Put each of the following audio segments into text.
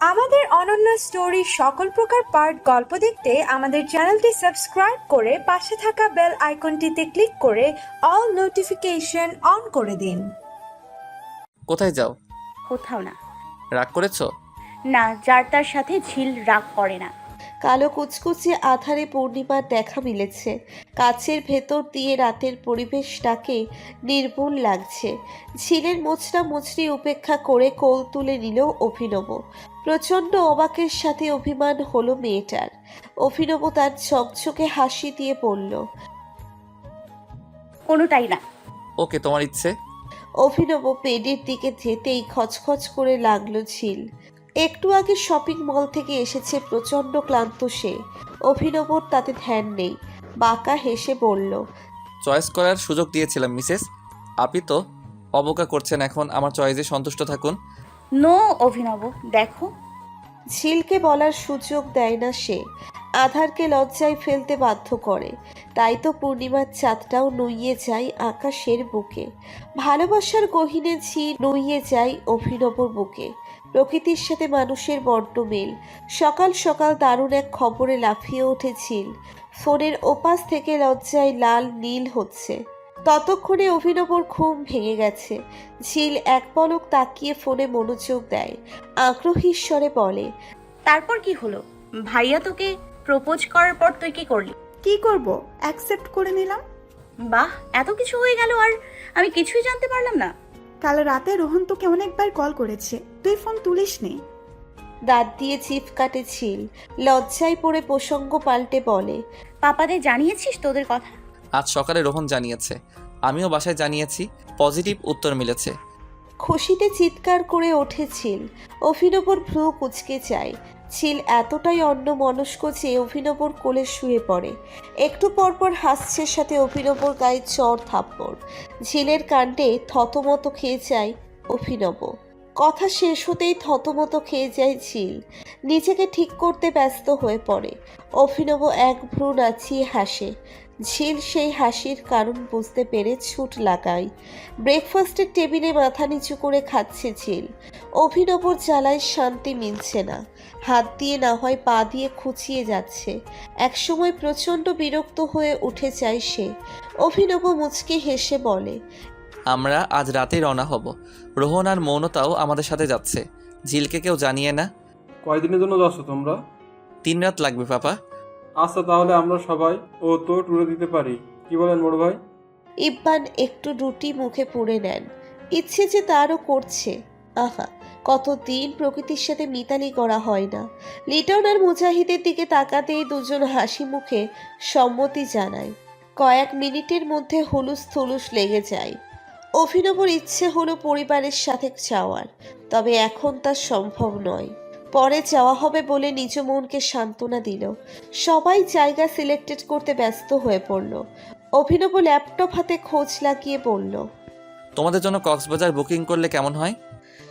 আমাদের অনন্য স্টোরি সকল প্রকার পার্ট গল্প দেখতে আমাদের চ্যানেলটি সাবস্ক্রাইব করে পাশে থাকা বেল আইকনটিতে ক্লিক করে অল নোটিফিকেশন অন করে দিন। কোথায় যাও? কোথাও না। রাগ করেছ? না যার তার সাথে ঝিল রাগ করে না। কালো কুচকুচে আধারে পূর্ণিমার দেখা মিলেছে। কাচের ভেতর দিয়ে রাতের পরিবেশটাকে নির্মূল লাগছে। ঝিলের মোচড়া মুচড়ি উপেক্ষা করে কোল তুলে নিল অভিনব। প্রচণ্ড অবাকের সাথে অভিমান হলো মেয়েটার। অভিনব তার ঝকঝকে হাসি দিয়ে বলল কোনোটাই না। ওকে তোমার ইচ্ছে? অভিনব পেডের দিকে যেতেই খচখচ করে লাগল ঝিল। একটু আগে শপিং মল থেকে এসেছে প্রচণ্ড ক্লান্ত সে। অভিনবর তাতে ধ্যান নেই। বাঁকা হেসে বলল চয়েস করার সুযোগ দিয়েছিলাম মিসেস। আপনি তো অবকা করছেন এখন আমার চয়েসে সন্তুষ্ট থাকুন। নো অভিনব দেখো। ঝিলকে বলার সুযোগ দেয় না সে। আধারকে লজ্জায় ফেলতে বাধ্য করে। তাই তো পূর্ণিমার চাঁদটাও নুইয়ে যায় আকাশের বুকে। ভালোবাসার গহিনে ঝিল নুইয়ে যায় অভিনবর বুকে। প্রকৃতির সাথে মানুষের বড্ড মেল। সকাল সকাল দারুণ এক খবরে লাফিয়ে ওঠে ঝিল। ফোনের ওপাশ থেকে লজ্জায় লাল নীল হচ্ছে। ততক্ষণে অভিনবর ঘুম ভেঙে গেছে। ঝিল এক পলক তাকিয়ে ফোনে মনোযোগ দেয়। আগ্রহী স্বরে বলে তারপর কি হলো? ভাইয়া তোকে প্রপোজ করার পর তুই কি করলি? কি করব? অ্যাকসেপ্ট করে নিলাম? বাহ এত কিছু হয়ে গেল আর আমি কিছুই জানতে পারলাম না। কাল রাতে রোহন তোকে অনেকবার কল করেছে। তুই ফোন তুলিস নি। দাঁত দিয়ে চিপ কাটে ছিল লজ্জায় পড়ে প্রসঙ্গ পাল্টে বলে পাপাদের জানিয়েছিস তোদের কথা? আজ সকালে রোহন জানিয়েছে। আমিও বাসায় জানিয়েছি পজিটিভ উত্তর মিলেছে। খুশিতে চিৎকার করে ওঠে ছিল ওপর ভ্রু কুচকে যায়। ছিল এতটাই অন্য মনস্ক যে অভিনবর কোলে শুয়ে পড়ে। একটু পরপর হাস্যের সাথে অভিনবর গায়ে চর থাপ্পড়। ঝিলের কাণ্ডে থতমত খেয়ে যায় অভিনব। কথা শেষ হতেই থতমত খেয়ে যায় ঝিল। নিজেকে ঠিক করতে ব্যস্ত হয়ে পড়ে। অভিনব এক ভ্রু নাচিয়ে হাসে। ঝিল সেই হাসির কারণ বুঝতে পেরে ছুট লাগায় ব্রেকফাস্টের টেবিলে মাথা নিচু করে খাচ্ছে ঝিল। অভিনবর জ্বালায় শান্তি মিলছে না। হাত দিয়ে না হয় পা দিয়ে খুঁচিয়ে যাচ্ছে। একসময় প্রচণ্ড বিরক্ত হয়ে উঠে যায় সে। অভিনব মুচকে হেসে বলে আমরা আজ রাতে রওনা হব। রোহন আর মৌনতাও আমাদের সাথে যাচ্ছে। ঝিলকে কেউ জানিয়ে না? কয়দিনের জন্য যাচ্ছ তোমরা? তিন রাত লাগবে পাপা। আচ্ছা তাহলে আমরা সবাই ও তো টুরে দিতে পারি। কি বলেন বড় ভাই? ইব্বান একটু রুটি মুখে পুড়ে নেন। ইচ্ছে যে তারও করছে। আহা, কতদিন প্রকৃতির সাথে মিতালি করা হয় না। লিটন আর মুজাহিদের দিকে তাকাতেই দুজন হাসি মুখে সম্মতি জানায়। কয়েক মিনিটের মধ্যে হলুস থুলুস লেগে যায়। অভিনবর ইচ্ছে হলো পরিবারের সাথে যাওয়ার, তবে এখন তা সম্ভব নয়। পরে যাওয়া হবে বলে নিজ মনকে সান্ত্বনা দিল। সবাই জায়গা সিলেক্টেড করতে ব্যস্ত হয়ে পড়ল। অভিনব ল্যাপটপ হাতে খোঁজ লাগিয়ে বলল তোমাদের জন্য কক্সবাজার বুকিং করলে কেমন হয়?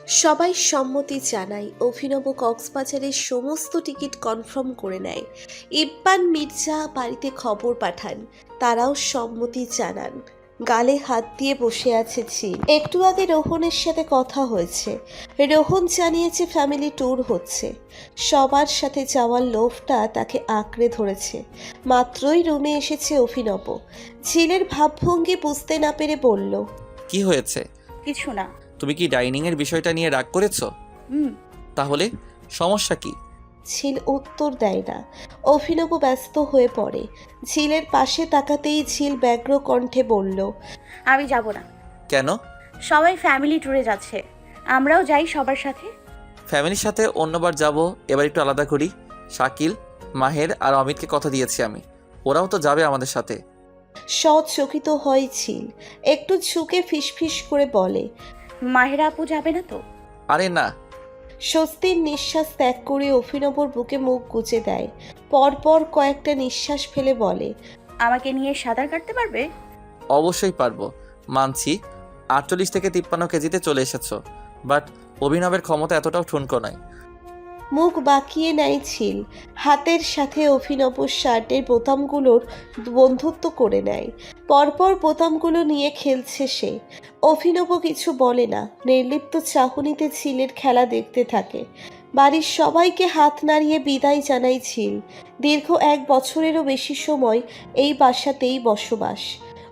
সবাই সম্মতি জানায়। অভিনব কক্সবাজারের সমস্ত টিকিট কনফার্ম করে নেয়। ইব্বান মির্জা বাড়িতে খবর পাঠান। তারাও সম্মতি জানান। গালে হাত দিয়ে বসে আছে ঝিল একটু আগে রোহনের সাথে কথা হয়েছে। রোহন জানিয়েছে ফ্যামিলি ট্যুর হচ্ছে। সবার সাথে যাওয়ার লোভটা তাকে আঁকড়ে ধরেছে। মাত্রই রুমে এসেছে অভিনব। ঝিলের ভাবভঙ্গি বুঝতে না পেরে বলল কি হয়েছে? কিছু না। তুমি কি ডাইনিং এর বিষয়টা নিয়ে রাগ করেছ? হুম। তাহলে সমস্যা কি? ঝিল উত্তর দেয় না। অভিনব ব্যস্ত হয়ে পড়ে। ঝিলের পাশে তাকাতেই ঝিল ব্যগ্র কণ্ঠে বলল আমি যাব না। কেন? সবাই ফ্যামিলি ট্যুরে যাচ্ছে। আমরাও যাই সবার সাথে। ফ্যামিলির সাথে অন্যবার যাব এবার একটু আলাদা করি। শাকিল মাহের আর অমিতকে কথা দিয়েছি আমি। ওরাও তো যাবে আমাদের সাথে। সচকিত হয় ঝিল। একটু ঝুঁকে ফিসফিস করে বলে মাহেরা আপু যাবে না তো? আরে না স্বস্তির নিঃশ্বাস ত্যাগ করে অভিনবর বুকে মুখ গুজে দেয়। পরপর কয়েকটা নিঃশ্বাস ফেলে বলে আমাকে নিয়ে সাঁতার কাটতে পারবে? অবশ্যই পারব। মানছি আটচল্লিশ থেকে তিপ্পান্ন কেজিতে চলে এসেছ বাট অভিনবের ক্ষমতা এতটাও ঠুনকো নয় মুখ বাঁকিয়ে নেয় ছিল হাতের সাথে অভিনব শার্টের বোতামগুলোর বন্ধুত্ব করে নেয়। পরপর বোতামগুলো নিয়ে খেলছে সে। অভিনব কিছু বলে না। নির্লিপ্ত চাহনিতে ছিলের খেলা দেখতে থাকে। বাড়ির সবাইকে হাত নাড়িয়ে বিদায় জানাই ছিল দীর্ঘ এক বছরেরও বেশি সময় এই বাসাতেই বসবাস।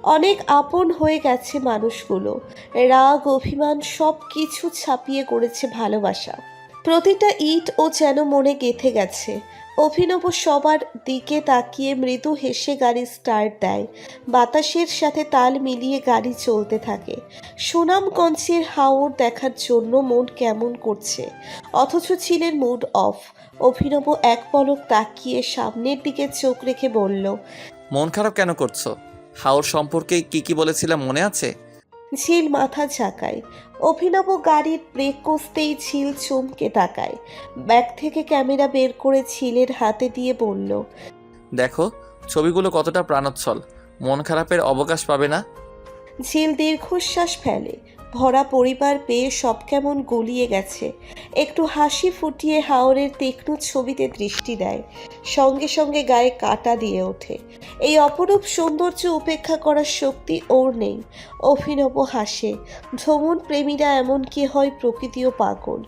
অনেক আপন হয়ে গেছে মানুষগুলো। রাগ, অভিমান সব কিছু ছাপিয়ে করেছে ভালোবাসা। প্রতিটা ইট ও যেন মনে গেথে গেছে। অভিনব সবার দিকে তাকিয়ে মৃদু হেসে গাড়ি স্টার্ট দেয়। বাতাসের সাথে তাল মিলিয়ে গাড়ি চলতে থাকে। সুনামগঞ্জের হাওর দেখার জন্য মন কেমন করছে। অথচ ছিলেন মুড অফ অভিনব এক পলক তাকিয়ে সামনের দিকে চোখ রেখে বলল মন খারাপ কেন করছ? হাওর সম্পর্কে কি কি বলেছিলাম মনে আছে? ঝিল মাথা ঝাঁকায়। অভিনব গাড়ির ব্রেক কষতেই ছিল চমকে তাকায়। ব্যাগ থেকে ক্যামেরা বের করে ছিলের হাতে দিয়ে বলল দেখো ছবিগুলো কতটা প্রাণোচ্ছল। মন খারাপের অবকাশ পাবে না? ঝিল দীর্ঘশ্বাস ফেলে। ভরা পরিবার পেয়ে সব কেমন গলিয়ে গেছে। একটু হাসি ফুটিয়ে হাওরের তীক্ষ্ণ ছবিতে দৃষ্টি দেয়, সঙ্গে সঙ্গে গায়ে কাটা দিয়ে ওঠে। এই অপরূপ সৌন্দর্য উপেক্ষা করার শক্তি ওর নেই। অভিনব হাসে, ভ্রমণ প্রেমীরা এমনকি হয় প্রকৃতিও পাগল।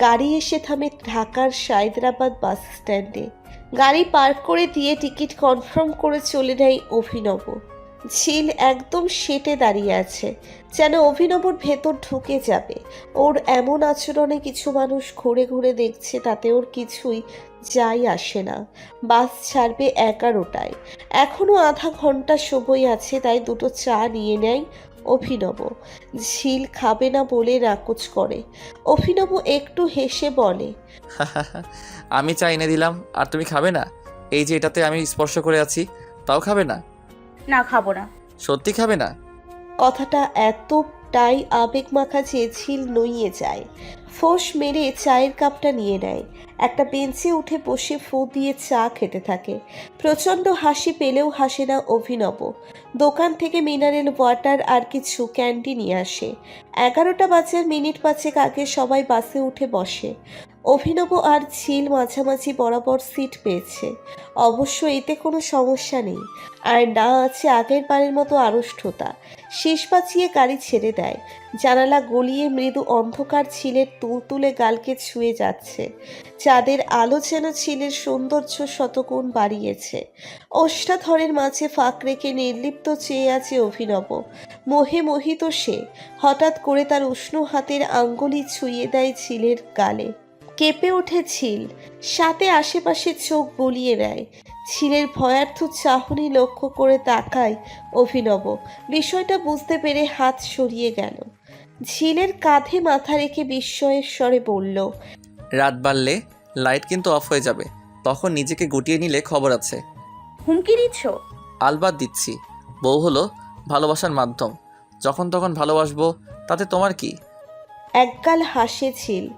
গাড়ি এসে থামে ঢাকার সায়দ্রাবাদ বাস স্ট্যান্ডে। গাড়ি পার্ক করে দিয়ে টিকিট কনফার্ম করে চলে নেয় অভিনব। ঝিল একদম সেটে দাঁড়িয়ে আছে, যেন অভিনবর ভেতর ঢুকে যাবে। ওর এমন আচরণে কিছু মানুষ ঘুরে ঘুরে দেখছে, তাতে ওর কিছুই যাই আসে না। বাস ছাড়বে এগারোটায়। এখনও আধা ঘণ্টা সময় আছে, তাই দুটো চা নিয়ে নেয় অভিনব। ঝিল খাবে না বলে নাকচ করে। অভিনব একটু হেসে বলে আমি চা এনে দিলাম, আর তুমি খাবে না? এই যে এটাতে আমি স্পর্শ করে আছি, তাও খাবে না? না খাব না। সত্যি খাবে না? কথাটা এতটাই আবেগ মাখা যে ঝিল নইয়ে যায়। ফোঁস মেরে চায়ের কাপটা নিয়ে নেয়। একটা বেঞ্চে উঠে বসে ফু দিয়ে চা খেতে থাকে। প্রচণ্ড হাসি পেলেও হাসে না অভিনব। দোকান থেকে মিনারেল ওয়াটার আর কিছু ক্যান্ডি নিয়ে আসে। এগারোটা বাজার মিনিট পাঁচেক আগে সবাই বাসে উঠে বসে। অভিনব আর ঝিল মাঝামাঝি বরাবর সিট পেয়েছে। অবশ্য এতে কোনো সমস্যা নেই। আর না আছে আগের বারের মতো আড়ষ্টতা শেষ বাঁচিয়ে গাড়ি ছেড়ে দেয়। জানালা গলিয়ে মৃদু অন্ধকার ছিলের তুলতুলে গালকে ছুঁয়ে যাচ্ছে। চাঁদের আলো যেন ছিলের সৌন্দর্য শতগুণ বাড়িয়েছে। অষ্টাধরের মাঝে ফাঁক রেখে নির্লিপ্ত চেয়ে আছে অভিনব। মোহে মোহিত সে। হঠাৎ করে তার উষ্ণ হাতের আঙ্গুলি ছুঁয়ে দেয় ছিলের গালে। কেঁপে ওঠে ছিল সাথে আশেপাশে চোখ বলিয়ে দেয় ছিলের ভয়ার্থ চাহনি লক্ষ্য করে তাকায় অভিনব। বিষয়টা বুঝতে পেরে হাত সরিয়ে গেল। ঝিলের কাঁধে মাথা রেখে বিস্ময়ের স্বরে বলল রাত বাড়লে লাইট কিন্তু অফ হয়ে যাবে। তখন নিজেকে গুটিয়ে নিলে খবর আছে। হুমকি দিচ্ছ? আলবাদ দিচ্ছি। বউ হলো ভালোবাসার মাধ্যম। যখন তখন ভালোবাসবো তাতে তোমার কি? একগাল হাসে ছিল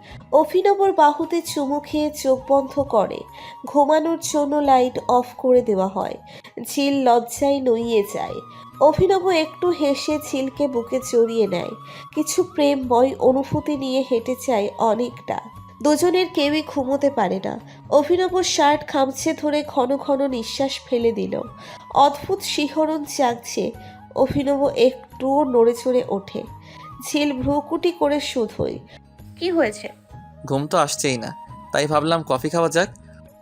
বাহুতে চুমু খেয়ে চোখ বন্ধ করে। ঘুমানোর জন্য লাইট অফ করে দেওয়া হয়। ঝিল লজ্জায় নইয়ে যায়। অভিনব একটু হেসে ঝিলকে বুকে জড়িয়ে নেয়। কিছু প্রেমময় অনুভূতি নিয়ে হেঁটে যায় অনেকটা। দুজনের কেউই ঘুমোতে পারে না। অভিনব শার্ট খামছে ধরে ঘন ঘন নিঃশ্বাস ফেলে দিল। অদ্ভুত শিহরণ জাগছে। অভিনব একটুও নড়ে চড়ে ওঠে। ঝিল ভ্রুকুটি করে শুধোই কি হয়েছে? ঘুম তো আসছেই না তাই ভাবলাম কফি খাওয়া যাক।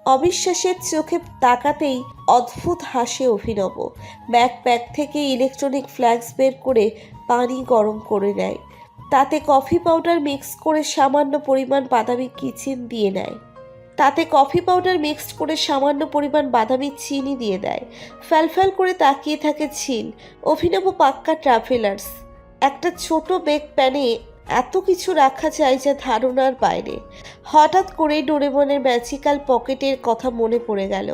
অবিশ্বাসের চোখে তাকাতেই অদ্ভুত হাসে অভিনব। ব্যাগ প্যাক থেকে ইলেকট্রনিক ফ্ল্যাক্স বের করে পানি গরম করে নেয়। তাতে কফি পাউডার মিক্স করে সামান্য পরিমাণ বাদামি কিচিন দিয়ে নেয়। তাতে কফি পাউডার মিক্সড করে সামান্য পরিমাণ বাদামি চিনি দিয়ে দেয়। ফ্যালফ্যাল করে তাকিয়ে থাকে ঝিল অভিনব পাক্কা ট্রাভেলার্স। একটা ছোট বেগ প্যানে এত কিছু রাখা যায় যা ধারণার বাইরে। হঠাৎ করেই ডোরেমনের ম্যাজিক্যাল পকেটের কথা মনে পড়ে গেল,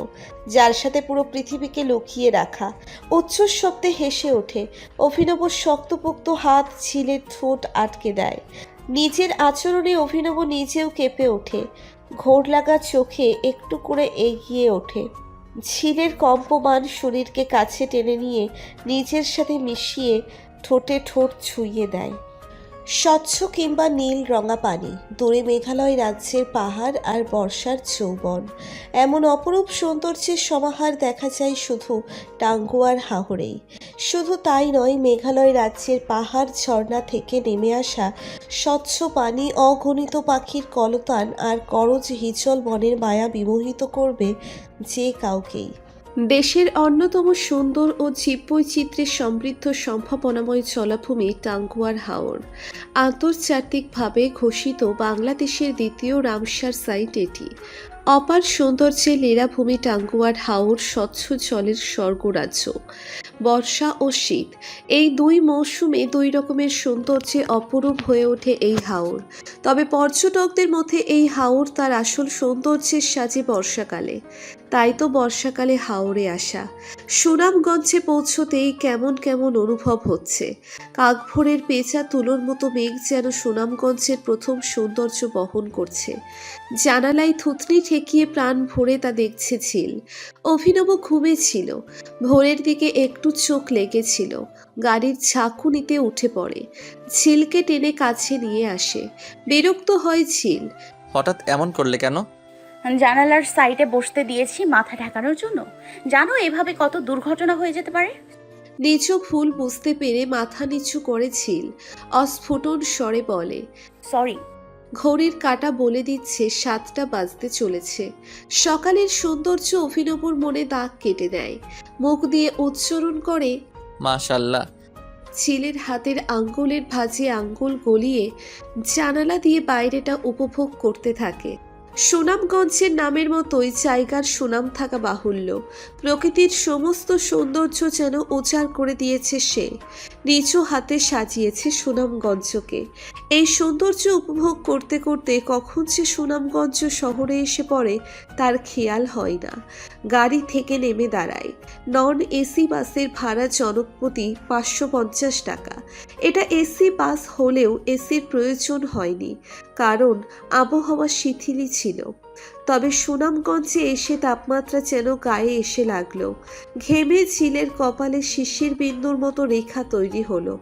যার সাথে পুরো পৃথিবীকে লুকিয়ে রাখা। উচ্চ শব্দে হেসে ওঠে, অভিনব শক্তপোক্ত হাত ঝিলের ঠোঁট আটকে দেয়। নিজের আচরণে অভিনব নিজেও কেঁপে ওঠে। ঘোর লাগা চোখে একটু করে এগিয়ে ওঠে। ঝিলের কম্পমান শরীরকে কাছে টেনে নিয়ে নিজের সাথে মিশিয়ে ঠোঁটে ঠোঁট ছুঁয়ে দেয়। স্বচ্ছ কিংবা নীল রঙা পানি, দূরে মেঘালয় রাজ্যের পাহাড় আর বর্ষার চৌবন এমন অপরূপ সৌন্দর্যের সমাহার দেখা যায় শুধু টাঙ্গুয়ার হাওরেই। শুধু তাই নয়, মেঘালয় রাজ্যের পাহাড় ঝর্ণা থেকে নেমে আসা স্বচ্ছ পানি, অগণিত পাখির কলতান আর করজ হিচল বনের মায়া বিমোহিত করবে যে কাউকেই। দেশের অন্যতম সুন্দর ও জীববৈচিত্র্যের সমৃদ্ধ সম্ভাবনাময় জলাভূমি টাঙ্গুয়ার হাওর। আন্তর্জাতিকভাবে ঘোষিত বাংলাদেশের দ্বিতীয় রামসার সাইট এটি। অপার সৌন্দর্যে লীলাভূমি টাঙ্গুয়ার হাওর স্বচ্ছ জলের স্বর্গরাজ্য। বর্ষা ও শীত, এই দুই মৌসুমে দুই রকমের সৌন্দর্যে অপরূপ হয়ে ওঠে এই হাওর। তবে পর্যটকদের মধ্যে এই হাওর তার আসল সৌন্দর্যের সাজে বর্ষাকালে। তাই তো বর্ষাকালে হাওরে আসা। সুনামগঞ্জে পৌঁছতেই কেমন কেমন অনুভব হচ্ছে। কাকভোরের পেঁচা তুলোর মতো মেঘ যেন সুনামগঞ্জের প্রথম সৌন্দর্য বহন করছে। জানালায় থুতনি ঠেকিয়ে প্রাণ ভরে তা দেখছে ঝিল। অভিনব ঘুমেছিল ভোরের দিকে একটু চোখ লেগেছিল। গাড়ির ঝাঁকুনিতে উঠে পড়ে। ঝিলকে টেনে কাছে নিয়ে আসে। বিরক্ত হয় ঝিল। হঠাৎ এমন করলে কেন? জানালার সাইডে বসতে দিয়েছি মাথা ঢাকানোর জন্য। জানো এভাবে কত দুর্ঘটনা হয়ে যেতে পারে? নিচু ভুল বুঝতে পেরে মাথা নিচু করেছিল অস্ফুটন স্বরে বলে সরি ঘড়ির কাঁটা বলে দিচ্ছে সাতটা বাজতে চলেছে। সকালের সৌন্দর্য অভিনবর মনে দাগ কেটে দেয় মুখ দিয়ে উচ্চারণ করে মাশাল্লাহ। ছেলের হাতের আঙ্গুলের ভাঁজে আঙ্গুল গলিয়ে জানালা দিয়ে বাইরেটা উপভোগ করতে থাকে। সুনামগঞ্জের নামের মতোই জায়গার সুনাম থাকা বাহুল্য। প্রকৃতির সমস্ত সৌন্দর্য যেন উজাড় করে দিয়েছে সে। নিচু হাতে সাজিয়েছে সুনামগঞ্জকে। এই সৌন্দর্য উপভোগ করতে করতে কখন যে সুনামগঞ্জ শহরে এসে পড়ে, তার খেয়াল হয় না। গাড়ি থেকে নেমে দাঁড়ায়। নন এসি বাসের ভাড়া জনপ্রতি পাঁচশো পঞ্চাশ টাকা। এটা এসি বাস হলেও এসির প্রয়োজন হয়নি। কারণ, আবহাওয়া শিথিলই ছিল তবে সুনামগঞ্জে এসে তাপমাত্রা যেন গায়ে এসে লাগল। ঘেমে ঝিলের কপালে শিশির বিন্দুর মতো রেখা তৈরি হলো।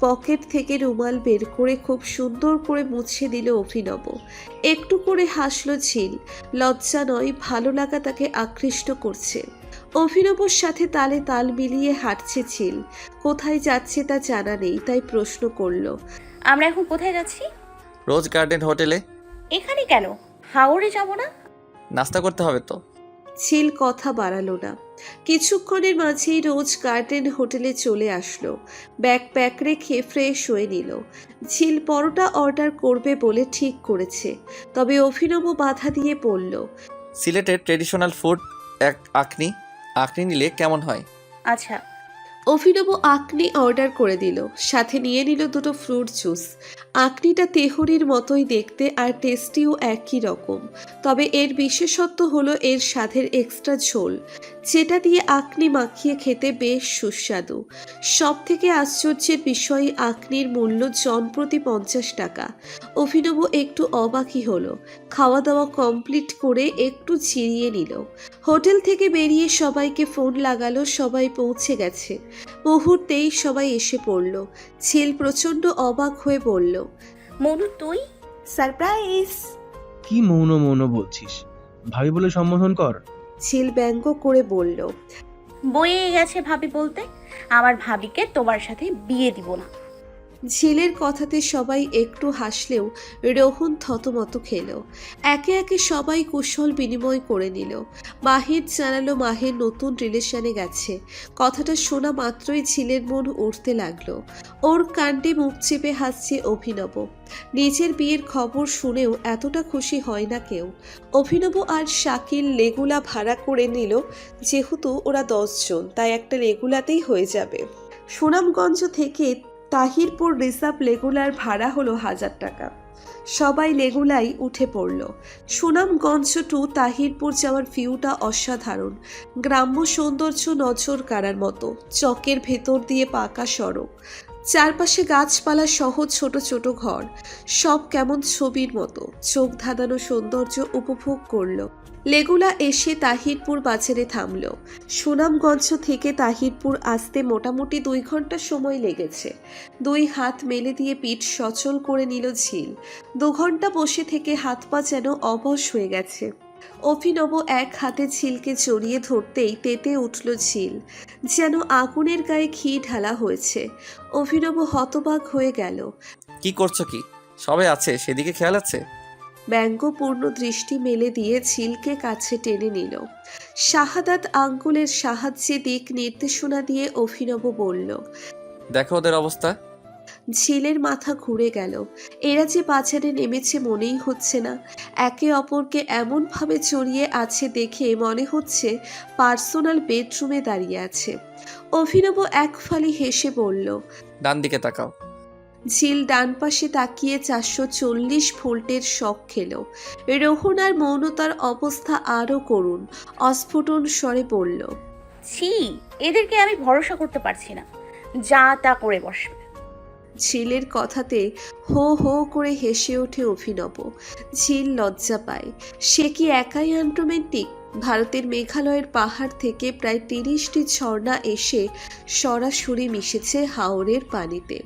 পকেট থেকে রুমাল বের করে খুব সুন্দর করে মুছে দিল অভিনব। একটু করে হাসলো ঝিল। লজ্জা নয় ভালো লাগা তাকে আকৃষ্ট করছে। অভিনবর সাথে তালে তাল মিলিয়ে হাঁটছে ঝিল। কোথায় যাচ্ছে তা জানা নেই তাই প্রশ্ন করল। আমরা এখন কোথায় যাচ্ছি? রোজ গার্ডেন হোটেলে। এখানে কেন? হাওড়ে যাব না? নাস্তা করতে হবে তো। ঝিল কথা বাড়ালো না। কিছুক্ষণের মাঝেই রোজ গার্ডেন হোটেলে চলে আসলো। ব্যাগ প্যাক রেখে ফ্রেশ হয়ে নিল। ঝিল পরোটা অর্ডার করবে বলে ঠিক করেছে। তবে অভিনব বাধা দিয়ে পড়ল সিলেটের ট্রেডিশনাল ফুড এক আকনি। আকনি নিলে কেমন হয়? আচ্ছা অভিনব আকনি অর্ডার করে দিল। সাথে নিয়ে নিল দুটো ফ্রুট জুস আকনিটা তেহরির মতোই দেখতে আর টেস্টিও একই রকম। তবে এর বিশেষত্ব হলো এর স্বাদের এক্সট্রা ঝোল। যেটা দিয়ে আকনি মাখিয়ে খেতে বেশ সুস্বাদু। সব থেকে আশ্চর্যের বিষয়, আকনির মূল্য জনপ্রতি পঞ্চাশ টাকা। অভিনব একটু অবাকই হলো। খাওয়া দাওয়া কমপ্লিট করে একটু চিরিয়ে নিল। হোটেল থেকে বেরিয়ে সবাইকে ফোন লাগালো, সবাই পৌঁছে গেছে। মুহূর্তেই সবাই এসে পড়ল। ছেল প্রচণ্ড অবাক হয়ে বলল মনু তুই? সারপ্রাইজ? কি মৌন মৌন বলছিস? ভাবি বলে সম্বোধন কর। ছেল ব্যঙ্গ করে বলল বয়ে গেছে ভাবি বলতে। আমার ভাবিকে তোমার সাথে বিয়ে দিব না। ঝিলের কথাতে সবাই একটু হাসলেও রোহন থতমত খেল। একে একে সবাই কুশল বিনিময় করে নিল। মাহির জানালো মাহের নতুন রিলেশনে গেছে। কথাটা শোনা মাত্রই ঝিলের মন উঠতে লাগল। ওর কাণ্ডে মুখ চেপে হাসছে অভিনব। নিজের বিয়ের খবর শুনেও এতটা খুশি হয় না কেউ। অভিনব আর শাকিল লেগুলা ভাড়া করে নিল, যেহেতু ওরা দশজন, তাই একটা লেগুলাতেই হয়ে যাবে। সুনামগঞ্জ থেকে তাহিরপুর রিজার্ভ লেগুলার ভাড়া হলো হাজার টাকা। সবাই লেগুলাই উঠে পড়ল। সুনামগঞ্জ টু তাহিরপুর যাওয়ার ভিউটা অসাধারণ। গ্রাম্য সৌন্দর্য নজর কাড়ার মতো। চকের ভেতর দিয়ে পাকা সড়ক। চারপাশে গাছপালা সহ ছোট ছোট ঘর। সব কেমন ছবির মতো। চোখ ধাঁধানো সৌন্দর্য উপভোগ করল। লেগুলা এসে তাহিরপুর বাজারে থামল। সুনামগঞ্জ থেকে তাহিরপুর আসতে মোটামুটি দুই ঘণ্টা সময় লেগেছে। দুই হাত মেলে দিয়ে পিঠ সচল করে নিল ঝিল। দু ঘণ্টা বসে থেকে হাত পা যেন অবশ হয়ে গেছে। অভিনব এক হাতে ঝিলকে জড়িয়ে ধরতেই তেতে উঠল ঝিল। যেন আগুনের গায়ে ঘি ঢালা হয়েছে। অভিনব হতবাক হয়ে গেল। কি করছ কি? সবাই আছে সেদিকে খেয়াল আছে? ব্যঙ্গপূর্ণ দৃষ্টি মেলে দিয়ে ঝিলকে কাছে টেনে নিল। শাহাদাত আঙ্গুলের সাহায্যে দিক নির্দেশনা দিয়ে অভিনব বলল দেখো ওদের অবস্থা। ঝিলের মাথা ঘুরে গেল। এরা যে বাজারে নেমেছে মনেই হচ্ছে না। একে অপরকে এমনভাবে জড়িয়ে আছে দেখে মনে হচ্ছে পার্সোনাল বেডরুমে দাঁড়িয়ে আছে। অভিনব এক ফালি হেসে বলল ডান দিকে তাকাও। ঝিল ডান পাশে তাকিয়ে চারশো চল্লিশ ভোল্টের শখ খেল। রোহন আর মৌনতার অবস্থা আরও করুণ অস্ফুটন স্বরে বলল ছি এদেরকে আমি ভরসা করতে পারছি না। যা তা করে বসবে। ঝিলের কথাতে হো হো করে হেসে ওঠে অভিনব। ঝিল লজ্জা পায়। সে কি একাই আনরোমেন্টিক ভারতের মেঘালয়ের পাহাড় থেকে প্রায় তিরিশটি ঝর্ণা এসে সরাসরি মিশেছে হাওরের পানিতে।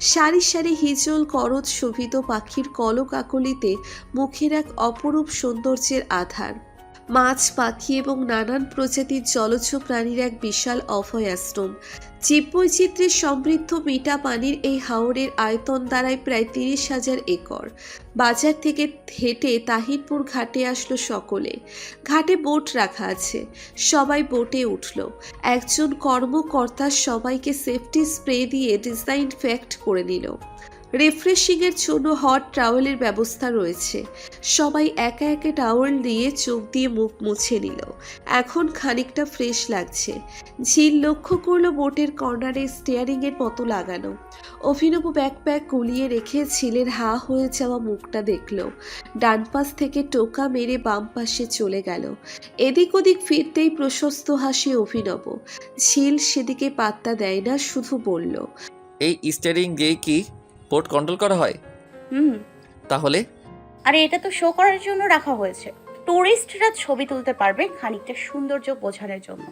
সারি সারি হিজল করজ শোভিত পাখির কলকাকলিতে মুখের এক অপরূপ সৌন্দর্যের আধার। মাছ, পাখি এবং নানান প্রজাতির জলজ প্রাণীর এক বিশাল অভয়াশ্রম। জীববৈচিত্র্যের সমৃদ্ধ মিঠা পানির এই হাওরের আয়তন দাঁড়ায় প্রায় তিরিশ হাজার একর। বাজার থেকে হেঁটে তাহিরপুর ঘাটে আসলো সকলে। ঘাটে বোট রাখা আছে। সবাই বোটে উঠল। একজন কর্মকর্তা সবাইকে সেফটি স্প্রে দিয়ে ডিজাইন ফ্যাক্ট করে নিল। রিফ্রেশিংয়ের জন্য হট টাওয়েলের ব্যবস্থা রয়েছে। সবাই একা একে টাওয়েল দিয়ে চোখ দিয়ে মুখ মুছে নিল। এখন খানিকটা ফ্রেশ লাগছে। ঝিল লক্ষ্য করল বোটের কর্নারে স্টিয়ারিংয়ের মতো লাগানো। অভিনব ব্যাকপ্যাক গুলিয়ে রেখে ঝিলের হা হয়ে যাওয়া মুখটা দেখল। ডান পাশ থেকে টোকা মেরে বাম পাশে চলে গেল। এদিক ওদিক ফিরতেই প্রশস্ত হাসি অভিনব। ঝিল সেদিকে পাত্তা দেয় না, শুধু বলল, এই স্টিয়ারিং দিয়ে কি পোর্ট কন্ট্রোল করা হয়? হুম। তাহলে? আরে এটা তো শো করার জন্য রাখা হয়েছে। টুরিস্টরা ছবি তুলতে পারবে খানিকটা সৌন্দর্য বোঝানোর জন্য।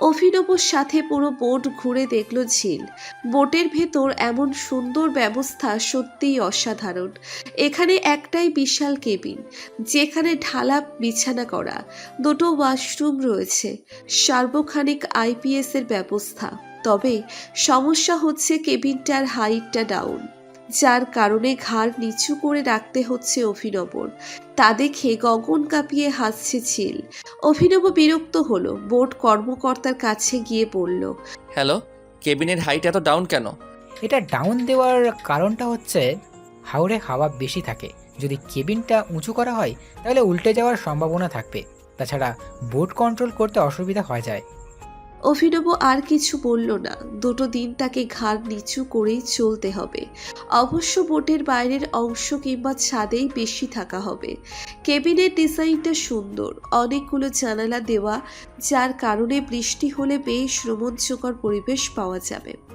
অভিনবর সাথে পুরো বোট ঘুরে দেখল ঝিল। বোটের ভেতর এমন সুন্দর ব্যবস্থা সত্যিই অসাধারণ। এখানে একটাই বিশাল কেবিন যেখানে ঢালা বিছানা করা দুটো ওয়াশরুম রয়েছে সার্বক্ষণিক আইপিএস এর ব্যবস্থা। তবে সমস্যা হচ্ছে কেবিনটার হাইটটা ডাউন যার কারণে ঘাড় নিচু করে রাখতে হচ্ছে অভিনবর। তা দেখে গগন কাঁপিয়ে হাসছে ঝিল। অভিনব বিরক্ত হলো বোর্ড কর্মকর্তার কাছে গিয়ে বলল হ্যালো কেবিনের হাইট এত ডাউন কেন? এটা ডাউন দেওয়ার কারণটা হচ্ছে হাওড়ে হাওয়া বেশি থাকে। যদি কেবিনটা উঁচু করা হয় তাহলে উল্টে যাওয়ার সম্ভাবনা থাকবে। তাছাড়া বোট কন্ট্রোল করতে অসুবিধা হয়ে যায়। অভিনব আর কিছু বলল না। দুটো দিন তাকে ঘাড় নিচু করেই চলতে হবে। অবশ্য বোটের বাইরের অংশ কিংবা ছাদেই বেশি থাকা হবে। কেবিনের ডিজাইনটা সুন্দর, অনেকগুলো জানালা দেওয়া, যার কারণে বৃষ্টি হলে বেশ রোমাঞ্চকর পরিবেশ পাওয়া যাবে।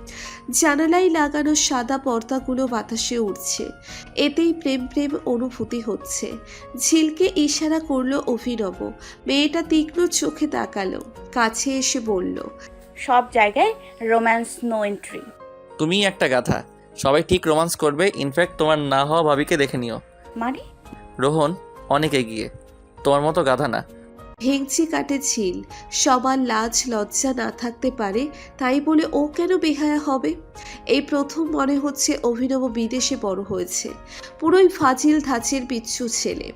জানালায় লাগানো সাদা পর্দাগুলো বাতাসে উঠছে এতেই প্রেম প্রেম অনুভূতি হচ্ছে। ঝিলকে ইশারা করল অভিনব। মেয়েটা তীক্ষ্ণ চোখে তাকালো। কাছে এসে বলল সব জায়গায় রোম্যান্স নো এন্ট্রি তুমি একটা গাথা সবাই ঠিক রোমান্স করবে। ইনফ্যাক্ট তোমার না হওয়া ভাবিকে দেখে নিও। মানে? রোহন অনেক এগিয়ে। তোমার মতো গাধা না। ভেঙচি কাটে ছিল সবার লাজ লজ্জা না থাকতে পারে, তাই বলে ও কেন বেহায়া হবে? এই প্রথম মনে হচ্ছে অভিনব বিদেশে বড় হয়েছে। পুরোই ফাজিল ধাঁচের পিচ্ছু ছেলে।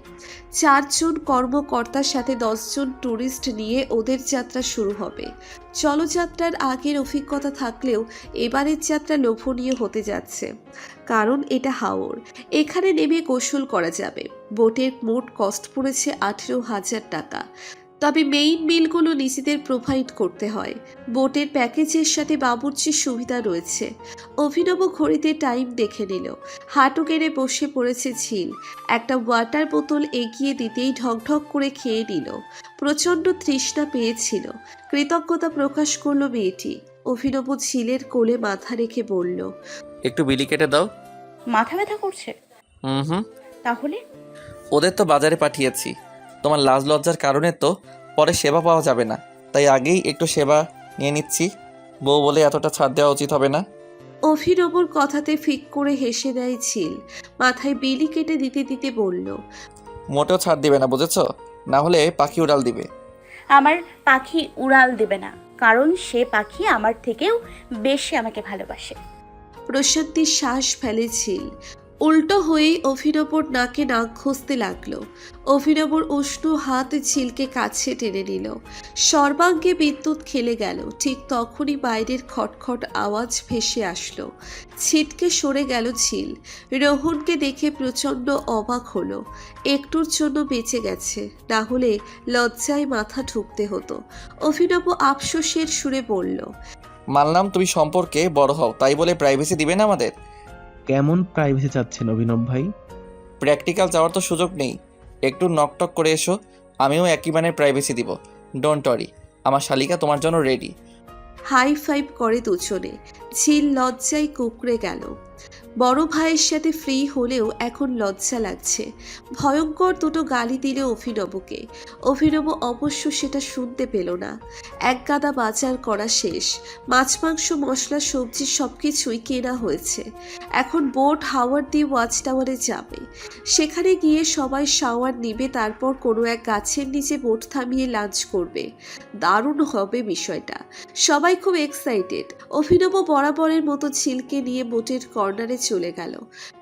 চারজন কর্মকর্তার সাথে দশজন ট্যুরিস্ট নিয়ে ওদের যাত্রা শুরু হবে। চলযাত্রার আগের অভিজ্ঞতা থাকলেও এবারের যাত্রা লোভনীয় হতে যাচ্ছে। কারণ এটা হাওর। এখানে নেমে গোসল করা যাবে। বোটের মোট কস্ট পড়েছে আঠেরো হাজার টাকা। তবে মেইন মিলগুলো নিজেদের প্রোভাইড করতে হয়। বোটের প্যাকেজের সাথে বাবুর্চির সুবিধা রয়েছে। অভিনব ঘড়িতে টাইম দেখে নিল। হাঁটু কেড়ে বসে পড়েছে ঝিল। একটা ওয়াটার বোতল এগিয়ে দিতেই ঢকঢক করে খেয়ে নিল। প্রচণ্ড তৃষ্ণা পেয়েছিল। কৃতজ্ঞতা প্রকাশ করল মেয়েটি। অভিনব ঝিলের কোলে মাথা রেখে বলল একটু বিলি কেটে দাও। মাথা ব্যথা করছে? হুম হুম। তাহলে? ওদের তো বাজারে পাঠিয়েছি। তোমার লাজ লজ্জার কারণে তো পরে সেবা পাওয়া যাবে না। তাই আগেই একটু সেবা নিয়ে নিচ্ছি। বউ বলে এতটা ছাড় দেওয়া উচিত হবে না। অভিনবর কথাতে ফিক করে হেসে দেয় ছিল মাথায় বিলি কেটে দিতে দিতে বলল মোটেও ছাড় দিবে না বুঝেছ? না হলে পাখি উড়াল দিবে। আমার পাখি উড়াল দেবে না কারণ সে পাখি আমার থেকেও বেশি আমাকে ভালোবাসে। প্রশান্তির শ্বাস ফেলেছিল উল্টো হয়েই অভিনবর নাকে নাক ঘষতে লাগল। অভিনবর উষ্ণ হাত ঝিলকে কাছে টেনে নিল। সর্বাঙ্গে বিদ্যুৎ খেলে গেল। ঠিক তখনই বাইরের খটখট আওয়াজ ভেসে আসলো। ছিটকে সরে গেল ঝিল। রোহনকে দেখে প্রচণ্ড অবাক হলো। একটুর জন্য বেঁচে গেছে। না হলে লজ্জায় মাথা ঠুকতে হতো। অভিনব আফসোসের সুরে বলল, মানলাম তুমি সম্পর্কে বড় হও, তাই বলে প্রাইভেসি দিবে না আমাদের? কেমন প্রাইভেসি চাচ্ছেন অভিনব ভাই? প্র্যাকটিক্যাল যাওয়ার তো সুযোগ নেই। একটু নকটক করে এসো আমিও একই মানের প্রাইভেসি দিব। ডোন্ট অরি আমার শালিকা তোমার জন্য রেডি হাই ফাইভ করে দুজনে। ঝিল লজ্জায় কুকড়ে গেল। বড় ভাইয়ের সাথে ফ্রি হলেও এখন লজ্জা লাগছে। ভয়ঙ্কর দুটো গালি দিলে অভিনবকে। অভিনব অবশ্য সেটা শুনতে পেল না। এক গাদা বাজার করা শেষ। মাছ, মাংস, মশলা, সবজি সব কিছুই কেনা হয়েছে। এখন বোট হাওয়ার দিয়ে ওয়াচ টাওয়ারে যাবে। সেখানে গিয়ে সবাই শাওয়ার নিবে, তারপর কোনো এক গাছের নিচে বোট থামিয়ে লাঞ্চ করবে। দারুণ হবে বিষয়টা। সবাই খুব এক্সাইটেড অভিনব বরাবরের মতো ঝিলকে নিয়ে বোটের কর্নারে চলে গেল।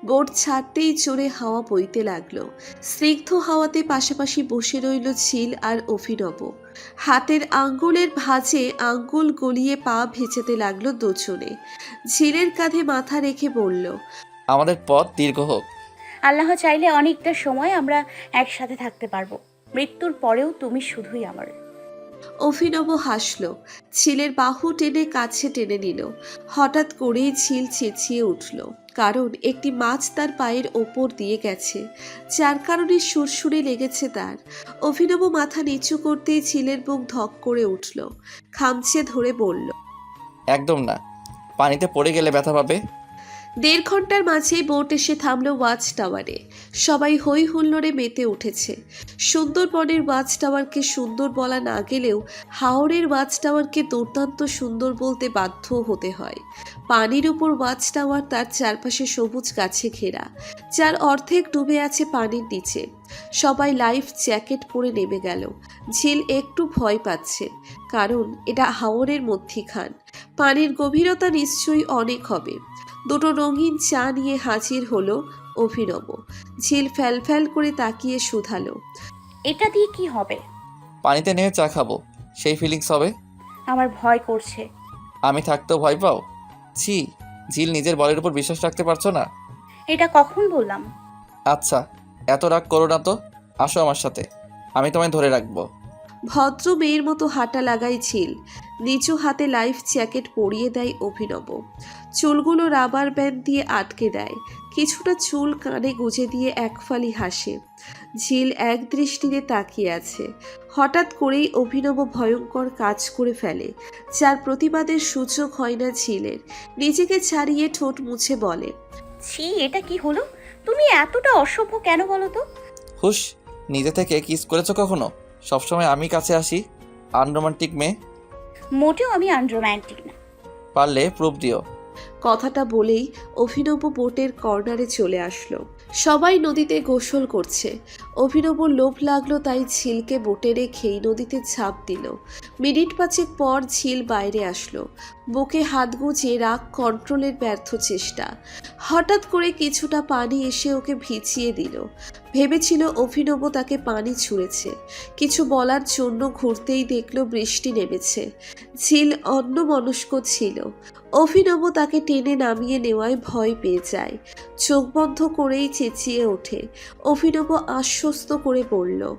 বোট ছাড়তেই চড়ে হাওয়া বইতে লাগল। স্নিগ্ধ হাওয়াতে পাশাপাশি বসে রইল ঝিল আর অভিনব। হাতের আঙ্গুলের ভাঁজে আঙ্গুল গলিয়ে পা ভেজাতে লাগল দুজনে। ঝিলের কাঁধে মাথা রেখে বলল আমাদের পথ দীর্ঘ হোক। আল্লাহ চাইলে অনেকটা সময় আমরা একসাথে থাকতে পারব। মৃত্যুর পরেও তুমি শুধুই আমার। অভিনব হাসল। ঝিলের বাহু টেনে কাছে টেনে নিল। হঠাৎ করেই ছিল চেঁচিয়ে উঠল। কারণ একটি মাছ তার পায়ের ওপর দিয়ে গেছে। যার কারণে সুরসুরে লেগেছে তার। অভিনব মাথা নিচু করতেই ছিলের বুক ধক করে উঠল। খামচে ধরে বলল, একদম না। পানিতে পড়ে গেলে ব্যথা পাবে? দেড় ঘণ্টার মাঝেই বোট এসে থামলো ওয়াচ টাওয়ারে। সবাই হই হুল্লোড়ে মেতে উঠেছে। সুন্দরবনের ওয়াচ টাওয়ারকে সুন্দর বলা না গেলেও হাওড়ের ওয়াচ টাওয়ারকে দুর্দান্ত সুন্দর বলতে বাধ্য হতে হয়। পানির উপর ওয়াচ টাওয়ার তার চারপাশে সবুজ গাছে ঘেরা। যার অর্ধেক ডুবে আছে পানির নিচে। সবাই লাইফ জ্যাকেট পরে নেমে গেল। ঝিল একটু ভয় পাচ্ছে, কারণ এটা হাওরের মধ্যিখান। পানির গভীরতা নিশ্চয়ই অনেক হবে। দুটো রঙিন চা নিয়ে হাজির হলো অভিনব। ঝিল ফ্যাল ফ্যাল করে তাকিয়ে শুধালো। এটা দিয়ে কি হবে? পানিতে নেমে চা খাব। সেই ফিলিংস হবে? আমার ভয় করছে। আমি থাকতেও ভয় পাও? ছি ঝিল নিজের বলের উপর বিশ্বাস রাখতে পারছ না? এটা কখন বললাম? আচ্ছা এত রাগ করো না তো। আসো আমার সাথে। আমি তোমায় ধরে রাখব। ভদ্র মেয়ের মতো হাঁটা লাগাই ঝিল। নিচু হাতে লাইফ জ্যাকেট পরিয়ে দেয় অভিনব। চুলগুলো রাবার ব্যান্ড দিয়ে আটকে দেয়। কিছুটা চুল কানে গুজে দিয়ে একফালি হাসে। ঝিল এক দৃষ্টিতে তাকিয়ে আছে। হঠাৎ করেই অভিনব ভয়ঙ্কর কাজ করে ফেলে। যার প্রতিবাদের সুযোগ হয় না ঝিলের। নিজেকে ছাড়িয়ে ঠোঁট মুছে বলে ছি এটা কি হলো? তুমি এতটা অসভ্য কেন বলো তো? হুশ নিজে থেকে কিস করেছ কখনো? সবসময় আমি কাছে আসি আনরোমান্টিক মেয়ে। মোটেও আমি আনরোম্যান্টিক না। পারলে প্রুফ দিও। কথাটা বলেই অভিনব বোটের কর্নারে চলে আসলো। সবাই নদীতে গোসল করছে। অভিনব লোভ লাগল তাই ঝিলকে বোটে রেখেই নদীতে ঝাঁপ দিল। মিনিট পাঁচেক পর ঝিল বাইরে আসলো। বুকে হাত গুঁজে রাগ কন্ট্রোলের ব্যর্থ চেষ্টা। হঠাৎ করে কিছুটা পানি এসে ওকে ভিজিয়ে দিল। ভেবেছিল অভিনব তাকে পানি ছুঁড়েছে। কিছু বলার জন্য ঘুরতেই দেখল বৃষ্টি নেমেছে। ঝিল অন্য মনস্ক ছিল। অভিনব তাকে টেনে নামিয়ে নেওয়ায় ভয় পেয়ে যায়। চোখ বন্ধ করেই চেঁচিয়ে ওঠে। অভিনব আশ্বস্ত করে বলল,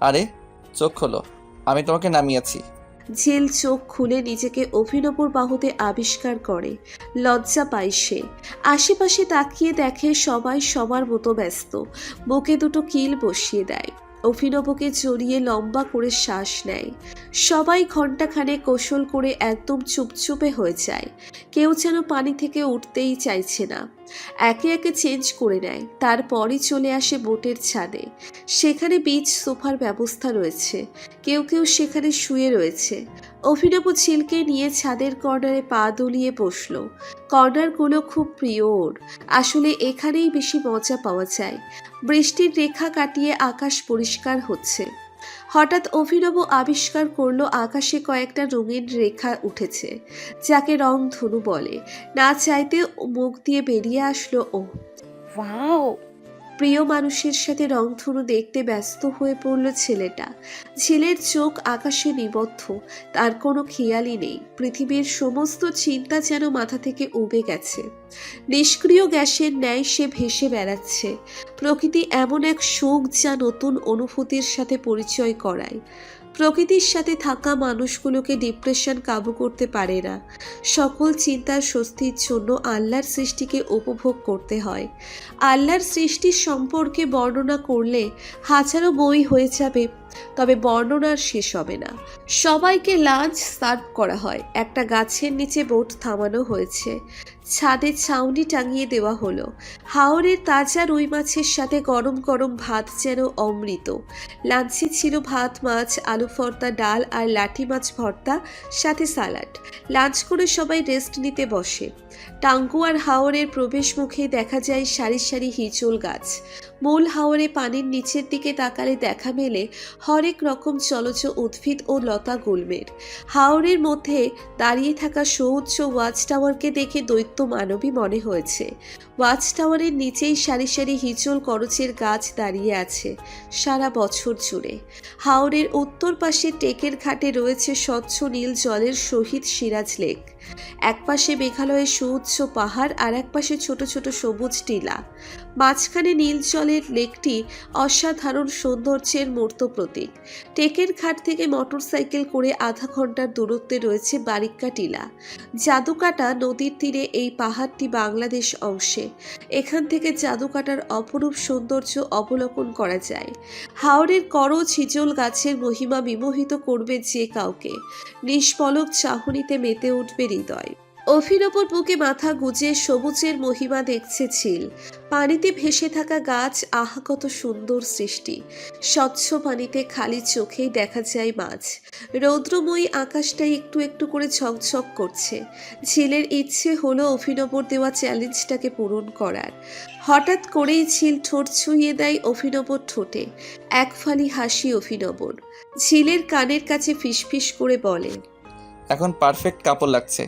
আরে, চোখ খোলো। আমি তোমাকে নামিয়েছি। ঝিল চোখ খুলে নিজেকে অভিনবর বাহুতে আবিষ্কার করে। লজ্জা পায় সে। আশেপাশে তাকিয়ে দেখে সবাই সবার মতো ব্যস্ত। বুকে দুটো কিল বসিয়ে দেয়। অভিনবকে জড়িয়ে লম্বা করে শ্বাস নেয়। সবাই ঘন্টাখানে কৌশল করে একদম চুপচুপে হয়ে যায়। কেউ যেন পানি থেকে উঠতেই চাইছে না। একে একে চেঞ্জ করে নেয়। তারপরই চলে আসে বোটের ছাদে। সেখানে বিচ সোফার ব্যবস্থা রয়েছে। কেউ কেউ সেখানে শুয়ে রয়েছে। অভিনব ঝিলকে নিয়ে ছাদের কর্নারে পা দুলিয়ে বসল। কর্নারগুলো খুব প্রিয় ওর। আসলে এখানেই বেশি মজা পাওয়া যায়। বৃষ্টির রেখা কাটিয়ে আকাশ পরিষ্কার হচ্ছে। হঠাৎ অভিনব আবিষ্কার করল আকাশে কয়েকটা রঙিন রেখা উঠেছে, যাকে রং ধনু বলে। না চাইতে মুখ দিয়ে বেরিয়ে আসলো ও। ওয়াও প্রিয় মানুষের সাথে রংধনু দেখতে ব্যস্ত হয়ে পড়ল ছেলেটা। ছেলের চোখ আকাশে নিবদ্ধ, তার কোনো খেয়ালই নেই। পৃথিবীর সমস্ত চিন্তা যেন মাথা থেকে উবে গেছে। নিষ্ক্রিয় গ্যাসের ন্যায় সে ভেসে বেড়াচ্ছে। প্রকৃতি এমন এক সুখ যা নতুন অনুভূতির সাথে পরিচয় করায়। প্রকৃতির সাথে থাকা মানুষগুলোকে ডিপ্রেশন কাবু করতে পারে না। সকল চিন্তার স্বস্তির জন্য আল্লাহর সৃষ্টিকে উপভোগ করতে হয়। আল্লাহর সৃষ্টির সম্পর্কে বর্ণনা করলে হাজারো বই হয়ে যাবে, তবে বর্ণনার শেষ হবে না। সবাইকে লাঞ্চ সার্ভ করা হয়। একটা গাছের নিচে বোট থামানো হয়েছে। ছাদে ছাউনি টাঙিয়ে দেওয়া হলো। হাওরের তাজা রুই মাছের সাথে গরম গরম ভাত যেন অমৃত। লাঞ্চে ছিল ভাত, মাছ, আলু ভর্তা, ডাল আর লাঠি মাছ ভর্তা, সাথে সালাড। লাঞ্চ করে সবাই রেস্ট নিতে বসে। টাঙ্গু আর হাওরের প্রবেশ মুখে দেখা যায় সারি সারি হিচল গাছ। মূল হাওরে পানির নিচের দিকে তাকালে দেখা মেলে হরেক রকম জলজ উদ্ভিদ ও লতা গুল্মের। হাওরের মধ্যে দাঁড়িয়ে থাকা সৌচ্চ ওয়াচ টাওয়ারকে দেখে দৈত্য মানবী মনে হয়েছে। ওয়াচ টাওয়ারের নিচেই সারি সারি হিচল করচের গাছ দাঁড়িয়ে আছে সারা বছর জুড়ে। হাওরের উত্তর পাশে টেকের ঘাটে রয়েছে স্বচ্ছ নীল জলের শহীদ সিরাজ লেক। একপাশে মেঘালয়ের সুউচ্চ পাহাড় আর একপাশে ছোট ছোট সবুজ টিলা। মাঝখানে নীল জলের লেকটি অসাধারণ সৌন্দর্যের মূর্ত প্রতীক। টেকের ঘাট থেকে মোটরসাইকেল করে আধা ঘণ্টার দূরত্বে রয়েছে বারিক্কা টিলা। জাদুকাটা নদীর তীরে এই পাহাড়টি বাংলাদেশ অংশে। এখান থেকে জাদুকাটার অপরূপ সৌন্দর্য অবলোকন করা যায়। হাওড়ের করজ হিজল গাছের মহিমা বিমোহিত করবে যে কাউকে। নিষ্পলক চাহনিতে মেতে উঠবে হৃদয়। অভিনবর বুকে মাথা গুজে সবুজের মহিমা দেখছে ঝিল। পানিতে ভেসে থাকা গাছ, আহা, কত সুন্দর সৃষ্টি। স্বচ্ছ পানিতে খালি চোখেই দেখা যায় মাছ। রৌদ্রময়ী আকাশটাই একটু একটু করে ঝকঝক করছে। ঝিলের ইচ্ছে হলো অভিনবর দেওয়া চ্যালেঞ্জটাকে পূরণ করার। হঠাৎ করেই ঝিল ঠোঁট ছুঁয়ে দেয় অভিনবর ঠোঁটে। এক ফালি হাসি অভিনবর। ঝিলের কানের কাছে ফিসফিস করে বলে এখন পারফেক্ট কাপড় লাগছে।